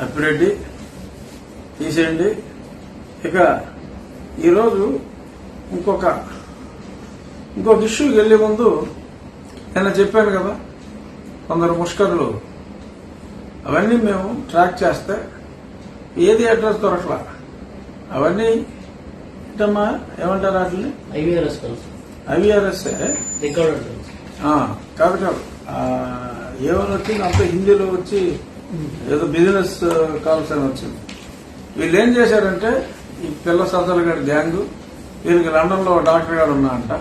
అప్పిరెడ్డి తీసేయండి. ఇక ఈరోజు ఇంకొక ఇంకొక ఇష్యూకి వెళ్ళే ముందు నిన్న చెప్పాను కదా కొందరు ముష్కర్లు అవన్నీ మేము ట్రాక్ చేస్తే ఏది అడ్రస్ దొరకలా అవన్నీ ఏంటమ్మా ఏమంటారు వాటిని? ఐవీఆర్ఎస్ ఆ, కాదు కాదు. ఏమని వచ్చింది? అంత హిందీలో వచ్చి ఏదో బిజినెస్ కాల్స్ uh, అని వచ్చింది. వీళ్ళు ఏం చేశారంటే ఈ పిల్ల సదలు గడి గ్యాంగ్ వీరికి లండన్లో డాక్టర్ గారు ఉన్నా అంట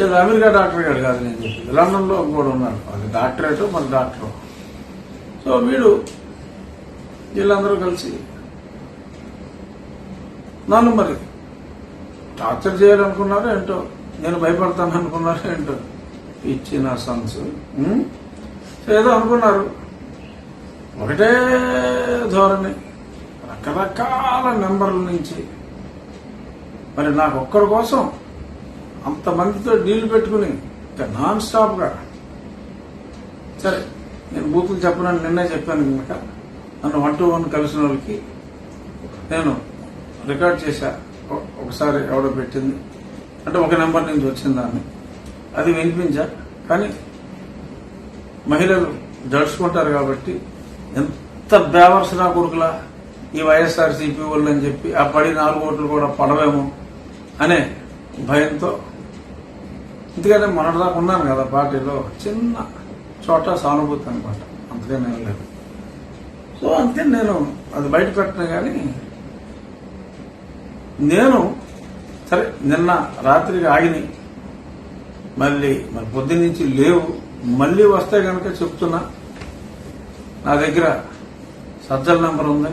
ఏదో అమెరికా డాక్టర్ గారు కాదు నేను చెప్పింది. లండన్లో కూడా ఉన్నాడు. అది డాక్టరేట్ మన డాక్టర్. సో వీడు వీళ్ళందరూ కలిసి నన్ను మరి టార్చర్ చేయాలనుకున్నారో ఏంటో నేను భయపడతాను అనుకున్నారో ఏంటో ఇచ్చిన సన్స్ ఏదో అనుకున్నారు. ఒకటే ధోరణి. రకరకాల నెంబర్ల నుంచి. మరి నాకు ఒక్కరి కోసం అంతమందితో డీల్ పెట్టుకుని ఇంకా నాన్ స్టాప్గా సరే నేను బూతులు చెప్పనని నిన్నే చెప్పాను కనుక నన్ను వన్ టు వన్ కలిసిన వాళ్ళకి నేను రికార్డ్ చేశా. ఒకసారి ఎవడో పెట్టింది. అంటే ఒక నెంబర్ నుంచి వచ్చిన దాన్ని. అది వినిపించా. కానీ మహిళలు దడుచుకుంటారు కాబట్టి ఎంత బ్యావర్స్ నా కొడుకులా? ఈ వైఎస్ఆర్ సిపి వాళ్ళు అని చెప్పి ఆ పడి నాలుగు ఓట్లు కూడా పడవేమో అనే భయంతో. ఎందుకంటే మొన్నటిదాకా ఉన్నాను కదా పార్టీలో చిన్న చోట సానుభూతి అనమాట అంతగానే ఏం లేదు. సో అంతే నేను అది బయట పెట్టను కానీ నేను సరే నిన్న రాత్రికి ఆగినాయి మళ్ళీ మరి పొద్దున్నుంచి లేవు మళ్ళీ వస్తే కనుక చెప్తున్నా. నా దగ్గర సజ్జల నెంబర్ ఉంది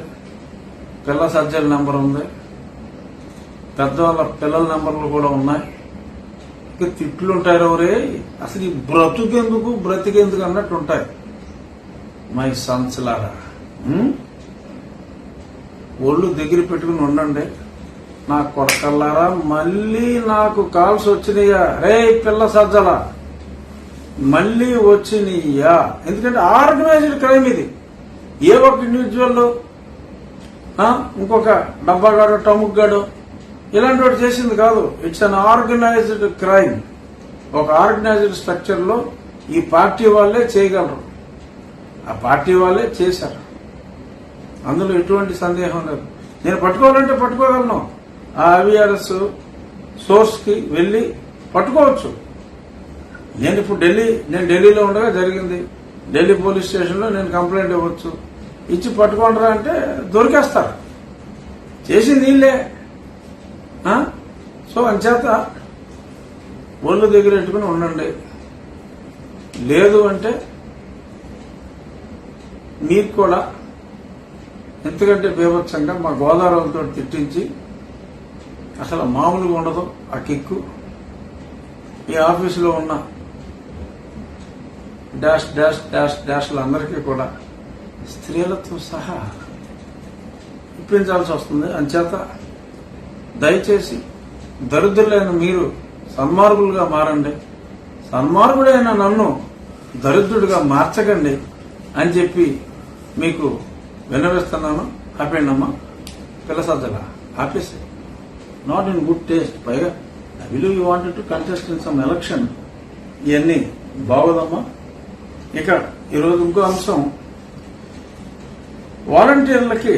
పిల్ల సజ్జల నెంబర్ ఉంది పెద్దవాళ్ళ పిల్లల నెంబర్లు కూడా ఉన్నాయి. ఇక తిట్లు ఉంటారు ఎవరే అసలు ఈ బ్రతుకెందుకు బ్రతికెందుకు అన్నట్టు ఉంటాయి. మై సన్స్ లాగా ఒళ్ళు దగ్గర పెట్టుకుని ఉండండి. నా కొడకల్లారా మళ్ళీ నాకు కాల్స్ వచ్చినాయా? రే పిల్ల సజ్జలా! మళ్ళీ వచ్చినయ్యా. ఎందుకంటే ఆర్గనైజ్డ్ క్రైమ్ ఇది. ఏ ఒక ఇండివిజువల్ ఇంకొక డబ్బాగాడు టముక్ గాడు ఇలాంటి వాడు చేసింది కాదు. ఇట్స్ అన్ ఆర్గనైజ్డ్ క్రైమ్ ఒక ఆర్గనైజ్డ్ స్ట్రక్చర్లో ఈ పార్టీ వాళ్ళే చేయగలరు. ఆ పార్టీ వాళ్ళే చేశారు. అందులో ఎటువంటి సందేహం లేదు. నేను పట్టుకోవాలంటే పట్టుకోగలను. ఆ ఐవీఆర్ఎస్ సోర్స్కి పట్టుకోవచ్చు. నేను ఇప్పుడు ఢిల్లీ నేను ఢిల్లీలో ఉండగా జరిగింది. ఢిల్లీ పోలీస్ స్టేషన్లో నేను కంప్లైంట్ ఇవ్వచ్చు. ఇచ్చి పట్టుకుంటారా అంటే దొరికేస్తారు. చేసింది వీళ్ళే సో అంచేత ఒళ్ళు దగ్గర పెట్టుకుని ఉండండి. లేదు అంటే మీరు కూడా ఎందుకంటే బీభత్సంగా మా గోదావరితో తిట్టించి అసలు మామూలుగా ఉండదు ఆ కిక్కు. ఈ ఆఫీసులో ఉన్న డాష్ డాష్ డాష్ డాష్లందరికీ కూడా స్త్రీలతో సహా ఇప్పించాల్సి వస్తుంది. అంచేత దయచేసి దరిద్రులైన మీరు సన్మార్గులుగా మారండి. సన్మార్గుడైన నన్ను దరిద్రుడిగా మార్చకండి అని చెప్పి మీకు విన్నవిస్తున్నాను. ఆపేయండమ్మా. పిల్ల ఆపేసి. నాట్ ఇన్ గుడ్ టేస్ట్ పైగా I will you wanted to contest in some election ఇవన్నీ బాగోదమ్మా. ఇక ఈరోజు ఇంకో అంశం. వాలంటీర్లకి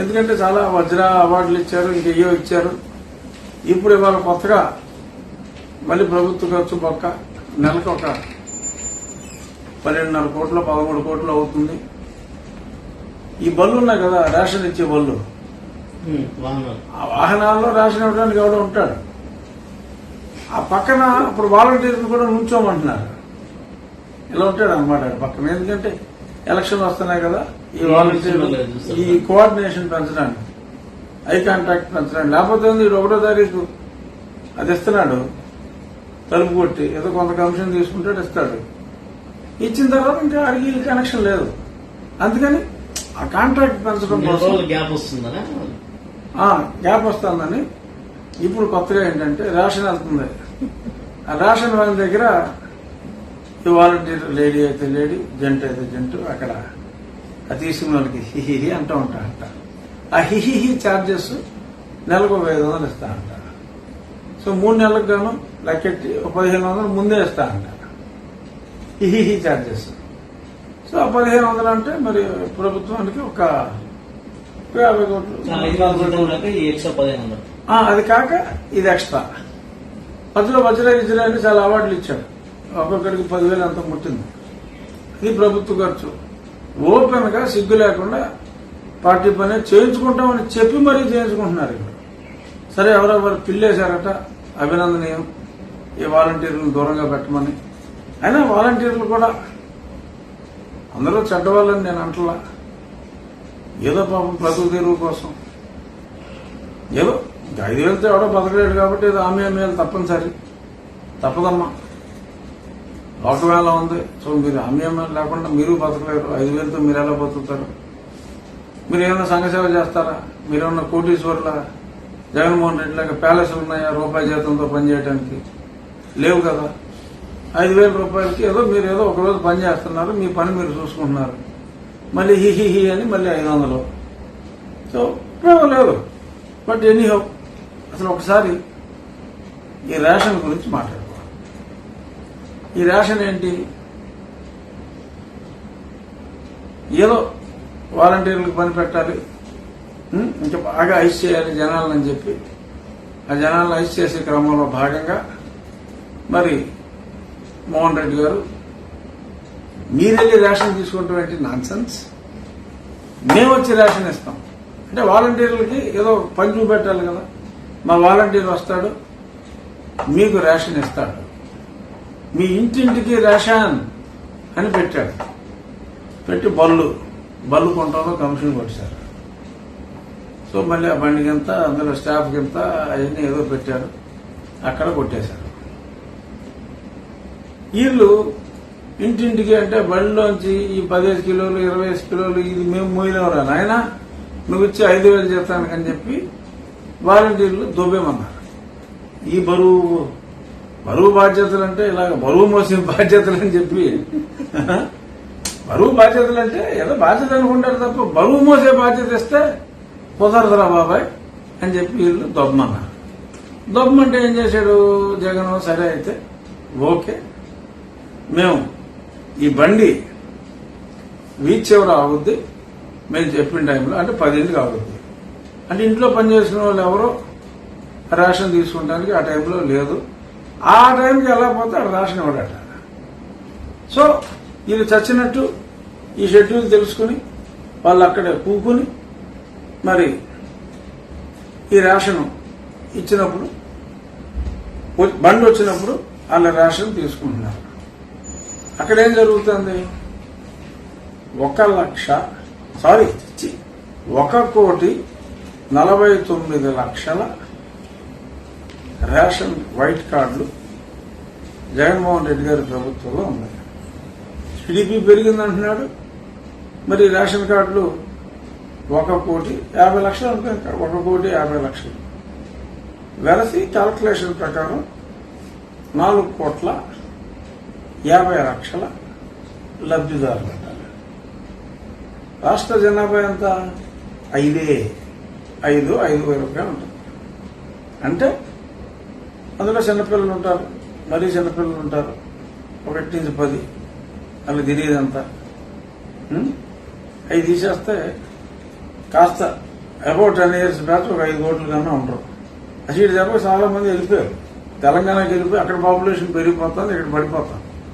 ఎందుకంటే చాలా వజ్ర అవార్డులు ఇచ్చారు ఇంకెయ్యో ఇచ్చారు. ఇప్పుడు ఇవాళ కొత్తగా మళ్ళీ ప్రభుత్వ ఖర్చు పక్క నెలకు ఒక పన్నెండున్నర కోట్లు పదమూడు కోట్లు అవుతుంది. ఈ బళ్ళు ఉన్నాయి కదా రేషన్ ఇచ్చే బళ్ళు. ఆ వాహనాల్లో రేషన్ ఇవ్వడానికి ఎవడో ఉంటాడు. ఆ పక్కన ఇప్పుడు వాలంటీర్లు కూడా నుంచోమంటున్నారు. ఇలా ఉంటాడు అనమాట పక్కన. ఎందుకంటే ఎలక్షన్ వస్తున్నాయి కదా ఈ వాలంటీర్లు ఈ కోఆర్డినేషన్ పెంచడానికి ఐ కాంటాక్ట్ పెంచడానికి లేకపోతే ఈడు ఒకటో తారీఖు అది ఇస్తున్నాడు తలుపు కొట్టి ఏదో కొంత కమిషన్ తీసుకుంటాడు ఇస్తాడు. ఇచ్చిన తర్వాత ఇంకా అడిగి కనెక్షన్ లేదు. అందుకని ఆ కాంట్రాక్ట్ పెంచడం కోసం గ్యాప్ వస్తుందనా? గ్యాప్ వస్తుందని. ఇప్పుడు కొత్తగా ఏంటంటే రేషన్ వెళ్తుంది. ఆ రేషన్ వాళ్ళ దగ్గర వాలంటీర్ లేడీ అయితే లేడీ జంట్ అయితే జంటు అక్కడ అది తీసుకున్న వాళ్ళకి హిహిహి అంటూ ఉంటారంట ఆ హిహిహి ఛార్జెస్ నెలకు ఒక ఐదు వందలు ఇస్తా అంట. సో మూడు నెలలకు గాను లెక్కెట్టి ఒక పదిహేను వందలు ముందే ఇస్తా అంట. హిహిహి ఛార్జెస్ సో ఆ పదిహేను వందలు అంటే మరి ప్రభుత్వానికి ఒక యాభై కోట్లు. ఆ, అది కాక ఇది ఎక్స్ట్రా. మధ్యలో వజ్ర విజయాన్ని చాలా అవార్డులు ఇచ్చాడు. ఒక్కొక్కడికి పదివేలు అంత ముట్టింది? ఇది ప్రభుత్వ ఖర్చు. ఓపెన్గా సిగ్గు లేకుండా పార్టీ పని చేయించుకుంటామని చెప్పి మరీ చేయించుకుంటున్నారు ఇక్కడ. సరే ఎవరెవరు పిల్లేశారట? అభినందనీయం. ఈ వాలంటీర్లను దూరంగా పెట్టమని. అయినా వాలంటీర్లు కూడా అందరూ చెడ్డవాళ్ళని నేను అంటలా. ఏదో పాపం బ్రతుకు తెరువు కోసం. ఏదో ఐదు వేలతో ఎవడో బతకలేడు కాబట్టి ఏదో ఆమె ఆమెలు తప్పనిసరి. తప్పదమ్మా. ఒకవేళ ఉంది. సో మీరు ఆమె లేకుండా మీరు బతకలేరు. ఐదు వేలతో మీరు ఎలా బతుకుతారు? మీరు ఏమైనా సంఘసేవ చేస్తారా? చేస్తారా మీరేమన్నా కోటీశ్వర్ల? జగన్మోహన్ రెడ్డి లాగా ప్యాలెస్లు ఉన్నాయా? రూపాయి జీతంతో పనిచేయడానికి లేవు కదా. ఐదు వేల రూపాయలకి ఏదో మీరు ఏదో ఒక రోజు పని చేస్తున్నారు. మీ పని మీరు చూసుకుంటున్నారు. మళ్ళీ హి హి హి అని మళ్ళీ ఐదు వందలు. సో ఉపయోగం లేదు. బట్ ఎనీహౌ అసలు ఒకసారి ఈ రేషన్ గురించి మాట్లాడు. ఈ రేషన్ ఏంటి? ఏదో వాలంటీర్లకు పని పెట్టాలి. ఇంకా బాగా ఐస్ చేయాలి జనాలని చెప్పి. ఆ జనాలను ఐస్ చేసే క్రమంలో భాగంగా మరి మోహన్ రెడ్డి గారు మీరెళ్ళి రేషన్ తీసుకుంటాం ఏంటి నాన్ సెన్స్ మేము వచ్చి రేషన్ ఇస్తాం. అంటే వాలంటీర్లకి ఏదో పని చూపెట్టాలి కదా. మా వాలంటీర్ వస్తాడు మీకు రేషన్ ఇస్తాడు. మీ ఇంటింటికి రేషన్ అని పెట్టాడు. పెట్టి బళ్ళు బళ్ళు కొంటాలో కమిషన్ కొట్టారు సో మళ్ళీ ఆ బండికి ఎంత అందులో స్టాఫ్కి ఎంత అవన్నీ ఏదో పెట్టారు. అక్కడ కొట్టేశారు. వీళ్ళు ఇంటింటికి అంటే బళ్ళలోంచి ఈ పదిహేను కిలోలు ఇరవై ఐదు కిలోలు ఇది మేము మోయలేవరా నాయన? నువ్వు ఇచ్చి ఐదు వేలు చేస్తానకని చెప్పి వాలంటీర్లు దొబ్బేమన్నారు ఈ బరువు బరువు బాధ్యతలు అంటే ఇలాగ బరువు మోసిన బాధ్యతలు అని చెప్పి బరువు బాధ్యతలు అంటే ఏదో బాధ్యత అనుకుంటారు తప్ప బరువు మోసే బాధ్యత ఇస్తే కుదరదురా బాబాయ్ అని చెప్పి వీళ్ళు దొబ్బమన్నారు. దొబ్బమంటే ఏం చేశాడు జగన్? సరే అయితే ఓకే. మేము ఈ బండి వీచ్ ఎవరు ఆగుద్ది? మేము చెప్పిన టైంలో అంటే పదింటికి ఆగుద్ది. అంటే ఇంట్లో పనిచేసిన వాళ్ళు ఎవరో రేషన్ తీసుకుంటానికి ఆ టైంలో లేదు. ఆ టైంకి ఎలా పోతే ఆ రేషన్ వాడట సో వీళ్ళు చచ్చినట్టు ఈ షెడ్యూల్ తెలుసుకుని వాళ్ళు అక్కడ కూకుని మరి ఈ రేషన్ ఇచ్చినప్పుడు బండి వచ్చినప్పుడు వాళ్ళ రేషన్ తీసుకుంటున్నారు. అక్కడ ఏం జరుగుతుంది? ఒక లక్ష సారీ ఒక కోటి నలభై తొమ్మిది లక్షల రేషన్ వైట్ కార్డులు జగన్మోహన్ రెడ్డి గారి ప్రభుత్వంలో ఉన్నాయి. టీడీపీ పెరిగిందంటున్నాడు. మరి రేషన్ కార్డులు ఒక కోటి యాభై లక్షలు అనుకో ఒక కోటి యాభై లక్షలు. వెలసి క్యాల్కులేషన్ ప్రకారం నాలుగు కోట్ల యాభై లక్షల లబ్ధిదారులు రాష్ట్ర జనాభా ఎంత? ఐదే. ఐదు ఐదు వేల రూపాయలు ఉంటుంది. అంటే అందులో చిన్నపిల్లలు ఉంటారు. మరీ చిన్నపిల్లలు ఉంటారు. ఒకటి నుంచి పది. అవి తెలియదంతా అవి తీసేస్తే కాస్త అబౌట్ టెన్ ఇయర్స్ బ్యాచ్ ఒక ఐదు కోట్ల కన్నా ఉండరు. అసలు ఇటు చాలా మంది వెళ్ళిపోయారు. తెలంగాణకి వెళ్ళిపోయి అక్కడ పాపులేషన్ పెరిగిపోతుంది ఇక్కడ పడిపోతాం